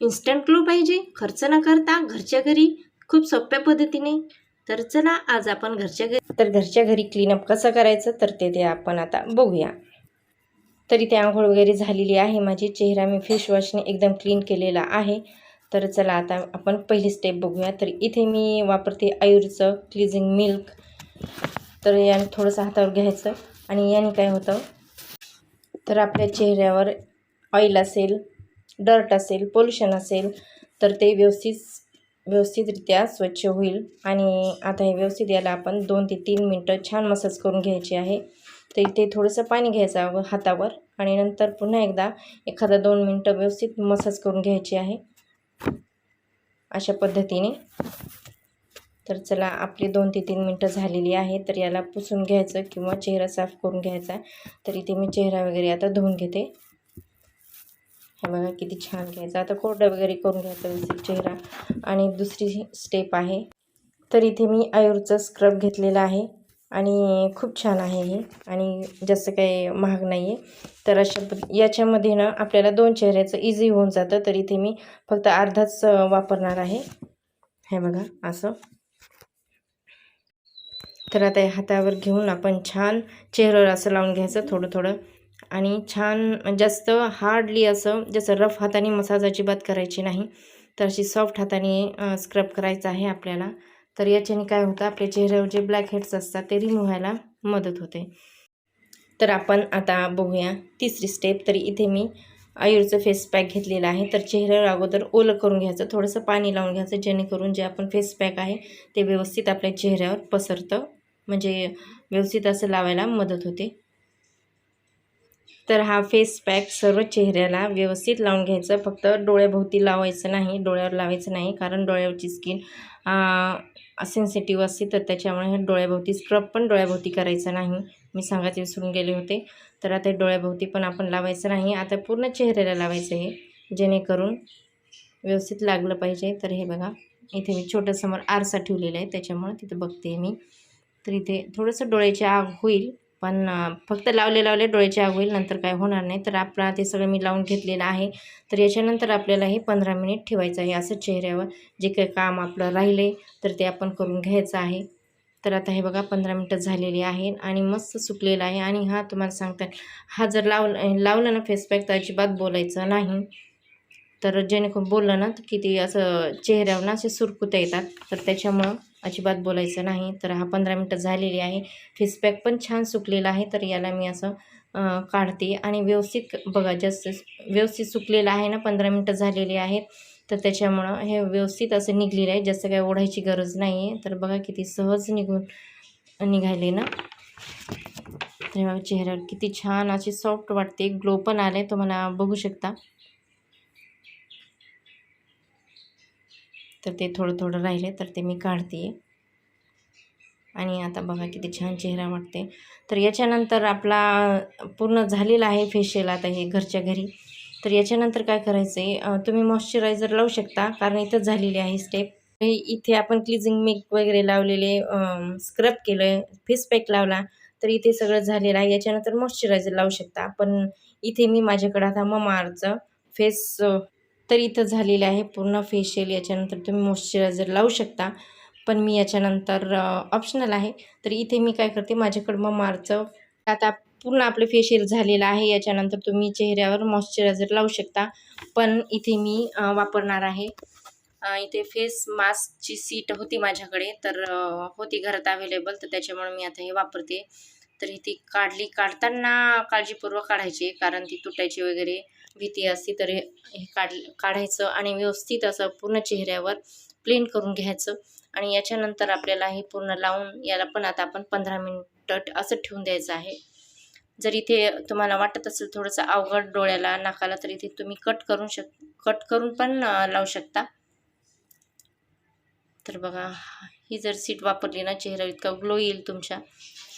Instant glow पाहिजे. खर्च न करता घरच्या घरी खूप सोप्या पद्धतीने. तर चला आज आपण घरच्या घरी तर घरच्या घरी क्लीनअप कसं करायचं? तर ते ते आपण आता. बघूया. तरी ते आंघोळ वगैरे झालेली आहे. माझी चेहरा मी फेसवॉशने एकदम क्लीन केलेला आहे. तर चला आता आपण पहिली स्टेप बघूया. तर इथे मी वापरते आयुरचं क्लिझिंग मिल्क तर याने थोडंसं हातावर घ्यायचं. आणि याने काय होतं? तर आपल्या चेहऱ्यावर ऑइल असेल डर्ट असेल पोल्युशन असेल तर ते व्यवस्थित व्यवस्थितरित्या स्वच्छ होईल. आणि आता हे व्यवस्थित याला आपण दोन ते तीन मिनटं छान मसाज करून घ्यायची आहे. तर इथे थोडंसं पाणी घ्यायचं हातावर आणि नंतर पुन्हा एकदा एखादा दोन मिनटं व्यवस्थित मसाज करून घ्यायची आहे. अशा पद्धतीने. तर चला आपली दोन ते तीन मिनटं झालेली आहे तर याला पुसून घ्यायचं किंवा चेहरा साफ करून घ्यायचा. तर इथे मी चेहरा वगैरे आता धुवून घेते. बघा किती छान घ्यायचं. आता कोरडं वगैरे करून घ्यायचं व्यवस्थित चेहरा. आणि दुसरी स्टेप आहे. तर इथे मी आयुरचा स्क्रब घेतलेलं आहे. आणि खूप छान आहे हे. आणि जास्त काही महाग नाही आहे तर अशा याच्यामध्ये ना आपल्याला दोन चेहऱ्याचं इझी होऊन जातं. तर इथे मी फक्त अर्धाच वापरणार आहे. हे बघा असं. तर आता हातावर घेऊन आपण छान चेहऱ्यावर असं लावून घ्यायचं थोडं थोडं आणि छान जास्त हार्डली असं जसं रफ हाताने मसाज अजिबात करायची नाही तर अशी सॉफ्ट हाताने स्क्रब करायचं आहे आपल्याला. तर याच्याने काय होतं आपल्या चेहऱ्यावर जे ब्लॅक हेड्स असतात ते रिमूव्ह व्हायला मदत होते. तर आपण आता बघूया तिसरी स्टेप. तरी इथे मी आयुर्चं फेस पॅक घेतलेलं आहे. तर चेहऱ्यावर अगोदर ओलं करून घ्यायचं थोडंसं पाणी लावून घ्यायचं जेणेकरून जे आपण फेस पॅक आहे ते व्यवस्थित आपल्या चेहऱ्यावर पसरतं. म्हणजे व्यवस्थित असं लावायला मदत होते. तर हा फेस पॅक सर्व चेहऱ्याला व्यवस्थित लावून घ्यायचं. फक्त डोळ्याभोवती लावायचं नाही डोळ्यावर लावायचं नाही कारण डोळ्यावरची स्किन सेन्सिटिव्ह असते तर त्याच्यामुळे हे डोळ्याभोवती स्क्रब पण डोळ्याभोवती करायचं नाही. मी सांगायचे विसरून गेले होते. तर आता डोळ्याभोवती पण आपण लावायचं नाही. आता पूर्ण चेहऱ्याला लावायचं हे जेणेकरून व्यवस्थित लागलं पाहिजे. तर हे बघा इथे मी छोटंसमोर आरसा ठेवलेला आहे. त्याच्यामुळे तिथं बघते मी. तर इथे थोडंसं डोळ्याची आग होईल. पण फक्त लावले लावले डोळ्याचे आग होईल नंतर काय होणार नाही. तर आपला ते सगळं मी लावून घेतलेलं आहे. तर याच्यानंतर आपल्याला हे पंधरा मिनिट ठेवायचं आहे असं चेहऱ्यावर. जे काही काम आपलं राहिले तर ते आपण करून घ्यायचं आहे. तर आता हे बघा पंधरा मिनटं झालेली आहे आणि मस्त सुकलेलं आहे. आणि हा तुम्हाला सांगतात हा जर लाव लावलं ना फेसपॅक तर अजिबात बोलायचं नाही. तर जेणेकरून बोललं ना तर किती असं चेहऱ्यावर ना असे सुरकुत्या येतात. तर त्याच्यामुळं अजिबात बोलायचं नाही. तर हा पंधरा मिनटं झालेली आहे. फेसपॅक पण छान सुकलेला आहे. तर याला मी असं काढते. आणि व्यवस्थित बघा जास्त व्यवस्थित सुकलेलं आहे ना पंधरा मिनटं झालेली आहेत. तर त्याच्यामुळं हे व्यवस्थित असं निघलेलं आहे. जास्त काही ओढायची गरज नाही आहे तर बघा किती सहज निघून निघाले ना. तर चेहऱ्यावर किती छान अशी सॉफ्ट वाटते. ग्लो पण आले तुम्हाला बघू शकता. तर ते थोडं थोडं राहिले तर ते मी काढते. आणि आता बघा किती छान चेहरा वाटते. तर याच्यानंतर आपला पूर्ण झालेला आहे फेशियल आता हे घरच्या घरी. तर याच्यानंतर काय करायचं आहे तुम्ही मॉइश्चरायझर लावू शकता कारण इथंच झालेली आहे स्टेप इथे आपण क्लिझिंग मेक वगैरे लावलेले स्क्रब केलं फेस पॅक लावला तर इथे सगळं झालेलं आहे. याच्यानंतर मॉइश्चरायझर लावू शकता. पण इथे मी माझ्याकडं आता ममाअर्थचं फेस तर इथं झालेलं आहे पूर्ण फेशियल याच्यानंतर तुम्ही मॉइश्चरायझर लावू शकता. पण मी याच्यानंतर ऑप्शनल आहे. तर इथे मी काय करते माझ्याकडं मग मारचं. आता पूर्ण आपलं फेशियल झालेलं आहे. याच्यानंतर तुम्ही चेहऱ्यावर मॉइश्चरायझर लावू शकता. पण इथे मी वापरणार आहे. इथे फेस मास्कची सीट होती माझ्याकडे. तर होती घरात अवेलेबल तर त्याच्यामुळे मी आता हे वापरते. तरी ती काढली. काढताना काळजीपूर्वक काढायची कारण ती तुटायची वगैरे भीती असते तरी हे काढ काढायचं आणि व्यवस्थित असं पूर्ण चेहऱ्यावर प्लेन करून घ्यायचं. आणि याच्यानंतर आपल्याला हे पूर्ण लावून याला पण आता आपण पंधरा मिनटं असं ठेवून द्यायचं आहे. जर इथे तुम्हाला वाटत असेल थोडंसं अवघड डोळ्याला नाकाला तर इथे तुम्ही कट करून शक कट करून पण लावू शकता. तर बघा ही जर सीट वापरली ना चेहरा इतका ग्लो येईल तुमच्या.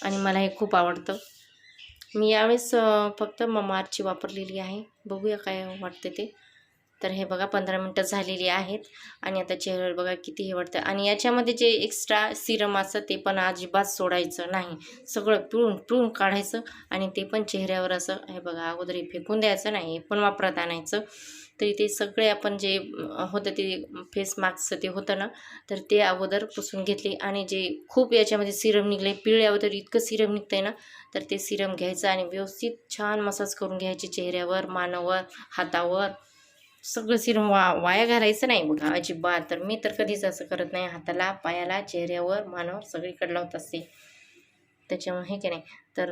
आणि मला हे खूप आवडतं. मी यावेळेस फक्त ममारची वापरलेली आहे. बघूया काय वाटते ते. तर हे बघा पंधरा मिनटं झालेली आहेत. आणि आता चेहऱ्यावर बघा किती हे वाटतं. आणि याच्यामध्ये जे एक्स्ट्रा सिरम असतं ते पण अजिबात सोडायचं नाही. सगळं पिळून पिळून काढायचं आणि ते पण चेहऱ्यावर असं हे बघा अगोदर हे फेकून द्यायचं नाही हे पण वापरात आणायचं. तरी ते सगळे आपण जे होतं ते फेस मास्कचं ते होतं ना तर ते अगोदर पुसून घेतले. आणि जे खूप याच्यामध्ये सिरम निघले पिळे अगोदर इतकं सिरम निघतं आहे ना तर ते सिरम घ्यायचं आणि व्यवस्थित छान मसाज करून घ्यायचे चेहऱ्यावर मानावर हातावर. सगळं सिरम वा वाया घालायचं नाही. बघा अजिबात. तर मी तर कधीच असं करत नाही. हाताला पायाला चेहऱ्यावर मानावर सगळीकडे लावत असते. त्याच्यामुळे हे की नाही? तर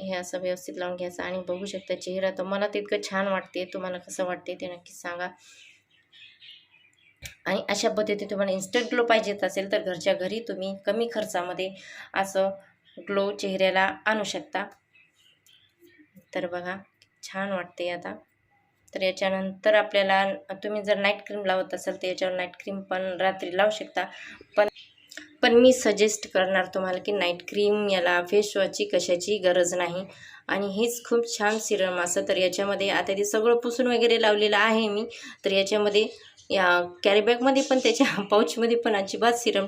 हे असं व्यवस्थित लावून घ्यायचं आणि बघू शकता चेहरा तर मला तितकं छान वाटते. तुम्हाला कसं वाटते ते नक्की सांगा. आणि अशा पद्धतीने तुम्हाला इन्स्टंट ग्लो पाहिजेत असेल तर घरच्या घरी तुम्ही कमी खर्चामध्ये असं ग्लो चेहऱ्याला आणू शकता. तर बघा छान वाटते आता. तर याच्यानंतर आपल्याला तुम्ही जर नाईट क्रीम लावत असाल तर याच्यावर नाईट क्रीम पण रात्री लावू शकता. पण पण मी सजेस्ट करणार तुम्हाला की नाईट क्रीम याला फेसवॉशची कशाची गरज नाही. आणि हेच खूप छान सिरम असं तर याच्यामध्ये आता ते सगळं पुसून वगैरे लावलेलं आहे मी. तर याच्यामध्ये या कॅरीबॅगमध्ये पण त्याच्या पाऊचमध्ये पण अजिबात सिरम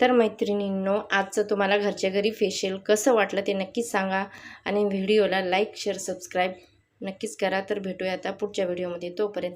तर मैत्रिणींनो आजचं तुम्हाला घरच्या घरी फेशियल कसं वाटलं ते नक्कीच सांगा. आणि व्हिडिओला लाईक शेअर सबस्क्राईब नक्कीच करा तर भेटूया आता पुढच्या व्हिडिओमध्ये. तोपर्यंत